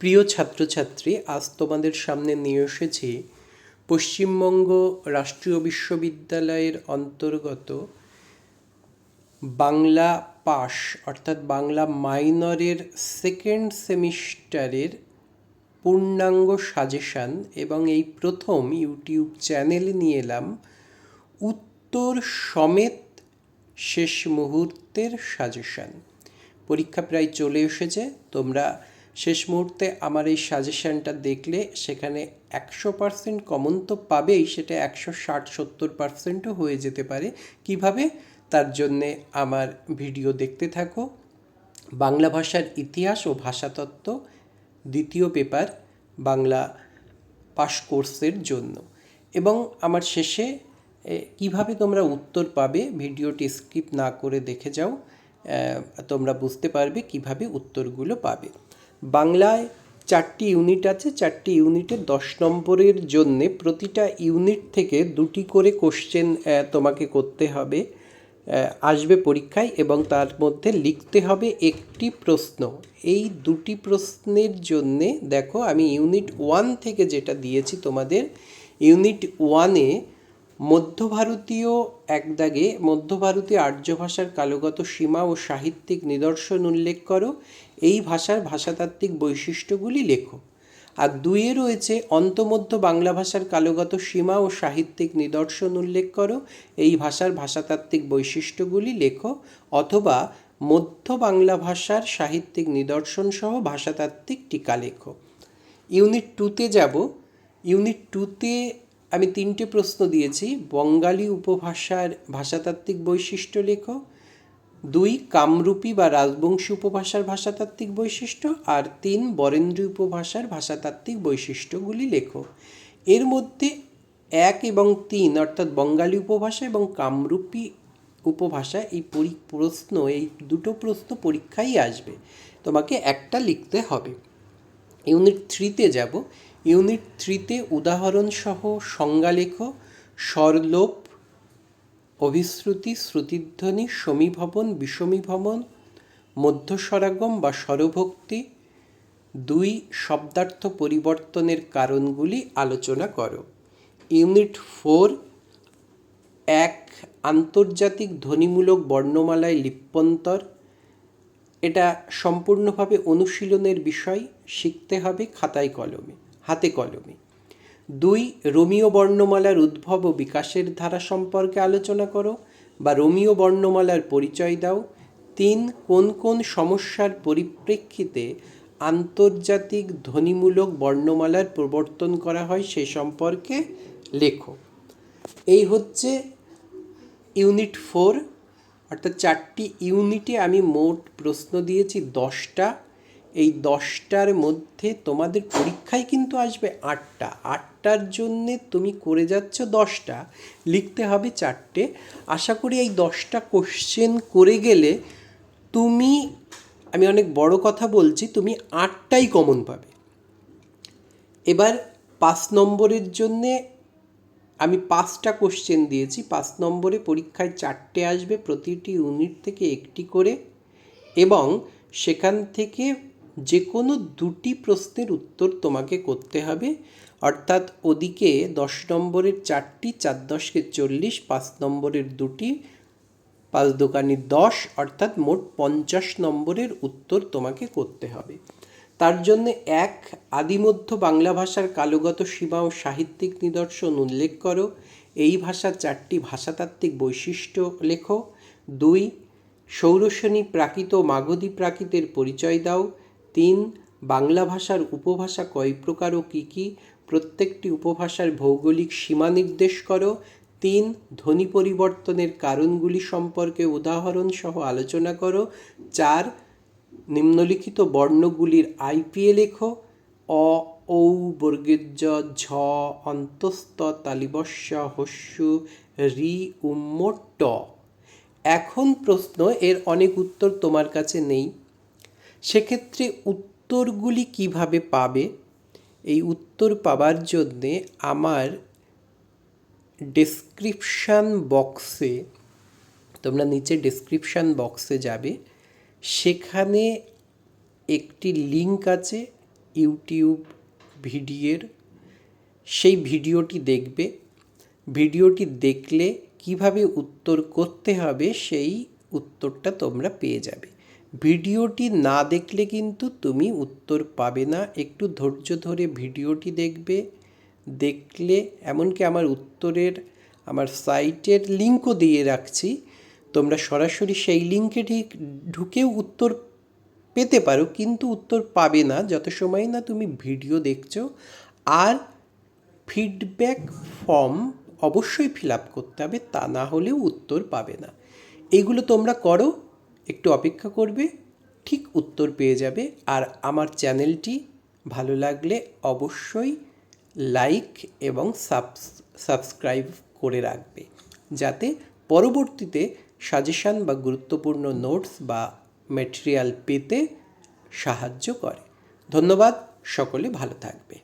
প্রিয় ছাত্রছাত্রী, আজ তোমাদের সামনে নিয়ে এসেছি পশ্চিমবঙ্গ রাষ্ট্রীয় বিশ্ববিদ্যালয়ের অন্তর্গত বাংলা পাস অর্থাৎ বাংলা মাইনরের সেকেন্ড সেমিস্টারের পূর্ণাঙ্গ সাজেশান এবং এই প্রথম ইউটিউব চ্যানেল নিয়ে এলাম উত্তর সমেত শেষ মুহূর্তের সাজেশান। পরীক্ষা প্রায় চলে এসেছে, তোমরা শেষ মুহূর্তে আমার এই সাজেশানটা দেখলে সেখানে একশো পার্সেন্ট কমন তো পাবেই, সেটা একশো ষাট সত্তর পার্সেন্টও হয়ে যেতে পারে। কীভাবে? তার জন্যে আমার ভিডিও দেখতে থাকো। বাংলা ভাষার ইতিহাস ও ভাষাতত্ত্ব, দ্বিতীয় পেপার বাংলা পাস কোর্সের জন্য। এবং আমার শেষে কীভাবে তোমরা উত্তর পাবে ভিডিওটি স্কিপ না করে দেখে যাও তোমরা বুঝতে পারবে কীভাবে উত্তরগুলো পাবে। বাংলায় চারটি ইউনিট আছে, চারটি ইউনিটে দশ নম্বরের জন্যে প্রতিটা ইউনিট থেকে দুটি করে কোশ্চেন তোমাকে করতে হবে আসবে পরীক্ষায় এবং তার মধ্যে লিখতে হবে একটি প্রশ্ন। এই দুটি প্রশ্নের জন্যে দেখো, আমি ইউনিট ওয়ান থেকে যেটা দিয়েছি তোমাদের, ইউনিট ওয়ানে মধ্য ভারতীয় এক দাগে মধ্য ভারতীয় আর্য ভাষার কালগত সীমা ও সাহিত্যিক নিদর্শন উল্লেখ করো। এই ভাষার ভাষাতাত্ত্বিক বৈশিষ্ট্যগুলি লেখো। আর দুইয়ে রয়েছে অন্তমধ্য বাংলা ভাষার কালগত সীমা ও সাহিত্যিক নিদর্শন উল্লেখ করো। এই ভাষার ভাষাতাত্ত্বিক বৈশিষ্ট্যগুলি লেখো। অথবা মধ্য বাংলা ভাষার সাহিত্যিক নিদর্শন সহ ভাষাতাত্ত্বিক টিকা লেখো। ইউনিট টুতে যাব। ইউনিট টুতে আমি তিনটে প্রশ্ন দিয়েছি। বঙ্গালী উপভাষার ভাষাতাত্ত্বিক বৈশিষ্ট্য লেখো। দুই, কামরূপী বা রাজবংশী উপভাষার ভাষাতাত্ত্বিক বৈশিষ্ট্য। আর তিন, বরেন্দ্রী উপভাষার ভাষাতাত্ত্বিক বৈশিষ্ট্যগুলি লেখো। এর মধ্যে এক এবং তিন, অর্থাৎ বঙ্গালী উপভাষা এবং কামরূপী উপভাষা, এই পরি, প্রশ্ন, এই দুটো প্রশ্ন পরীক্ষায় আসবে। তোমাকে একটা লিখতে হবে। ইউনিট থ্রিতে যাব। ইউনিট থ্রিতে উদাহরণসহ সংজ্ঞা লেখো স্বরলোপ, অভিশ্রুতি, শ্রুতিধ্বনি, সমীভবন, বিষমীভবন, মধ্যস্বরাগম বা স্বরভক্তি দুই শব্দার্থ পরিবর্তনের কারণগুলি আলোচনা করো। ইউনিট ফোর এক আন্তর্জাতিক ধ্বনিমূলক বর্ণমালায় লিপ্যন্তর এটা সম্পূর্ণভাবে অনুশীলনের বিষয়, শিখতে হবে খাতায় কলমে। হাতে কলমে। দুই রোমিও বর্ণমালার উদ্ভব ও বিকাশের ধারা সম্পর্কে আলোচনা করো বা রোমিও বর্ণমালার পরিচয় দাও। তিন, কোন কোন সমস্যার পরিপ্রেক্ষিতে আন্তর্জাতিক ধ্বনিমূলক বর্ণমালার প্রবর্তন করা হয় সে সম্পর্কে লেখো। এই হচ্ছে ইউনিট ফোর, অর্থাৎ চারটি ইউনিটে আমি মোট প্রশ্ন দিয়েছি, দশটা। এই দশটার মধ্যে তোমাদের পরীক্ষায় কিন্তু আসবে আটটা। আটটার জন্যে তুমি করে যাচ্ছ দশটা, লিখতে হবে চারটে। আশা করি এই দশটা কোশ্চেন করে গেলে তুমি, আমি অনেক বড় কথা বলছি, তুমি আটটাই কমন পাবে। এবার পাঁচ নম্বরের জন্যে আমি পাঁচটা কোশ্চেন দিয়েছি। পাঁচ নম্বরে পরীক্ষায় চারটে আসবে প্রতিটি ইউনিট থেকে একটি করে এবং সেখান থেকে যে কোনো দুটি প্রশ্নের উত্তর তোমাকে করতে হবে। অর্থাৎ ওদিকে দশ নম্বরের চারটি, চার দশকে চল্লিশ, পাঁচ নম্বরের দুটি, পাঁচ দোকানি দশ, অর্থাৎ মোট পঞ্চাশ নম্বরের উত্তর তোমাকে করতে হবে। তার জন্য এক, আদিমধ্য বাংলা ভাষার কালগত সীমা ও সাহিত্যিক নিদর্শন উল্লেখ করো। এই ভাষার চারটি ভাষাতাত্ত্বিক বৈশিষ্ট্য লেখো। দুই সৌরসেনী প্রাকৃত মাগধী প্রাকৃতের পরিচয় দাও। তিন, বাংলা ভাষার উপভাষা কয় প্রকার ও কী কী? প্রত্যেকটি উপভাষার ভৌগোলিক সীমা নির্দেশ করো। তিন, ধ্বনি পরিবর্তনের কারণগুলি সম্পর্কে উদাহরণ সহ আলোচনা করো। চার, নিম্নলিখিত বর্ণগুলির আইপিএ লেখো। অ, ঔ বর্গের জ ঝ, অন্তস্থ, তালিবস্য, হস্যু, রি, উম্ম, ট। এখন প্রশ্ন, এর অনেক উত্তর তোমার কাছে নেই। সেক্ষেত্রে উত্তরগুলি কীভাবে পাবে? এই উত্তর পাবার জন্যে আমার ডেসক্রিপশান বক্সে তোমরা নিচে ডেসক্রিপশান বক্সে যাবে। সেখানে একটি লিংক আছে ইউটিউব ভিডিওর। সেই ভিডিওটি দেখবে। ভিডিওটি দেখলে কীভাবে উত্তর করতে হবে সেই উত্তরটা তোমরা পেয়ে যাবে। ভিডিওটি না দেখলে কিন্তু তুমি উত্তর পাবে না। একটু ধৈর্য ধরে ভিডিওটি দেখবে। দেখলে, এমনকি আমার উত্তরের, আমার সাইটের লিঙ্কও দিয়ে রাখছি। তোমরা সরাসরি সেই লিঙ্কে ঠিক ঢুকেও উত্তর পেতে পারো, কিন্তু উত্তর পাবে না। যত সময় না তুমি ভিডিও দেখছ। আর ফিডব্যাক ফর্ম অবশ্যই ফিল আপ করতে হবে, তা না হলেও উত্তর পাবে না। এইগুলো তোমরা করো। একটু অপেক্ষা করবে, ঠিক উত্তর পেয়ে যাবে। আর আমার চ্যানেলটি ভালো লাগলে অবশ্যই লাইক এবং সাবস, সাবস্ক্রাইব করে রাখবে। যাতে পরবর্তীতে সাজেশান বা গুরুত্বপূর্ণ নোটস বা ম্যাটেরিয়াল পেতে সাহায্য করে। ধন্যবাদ, সকলে ভালো থাকবে।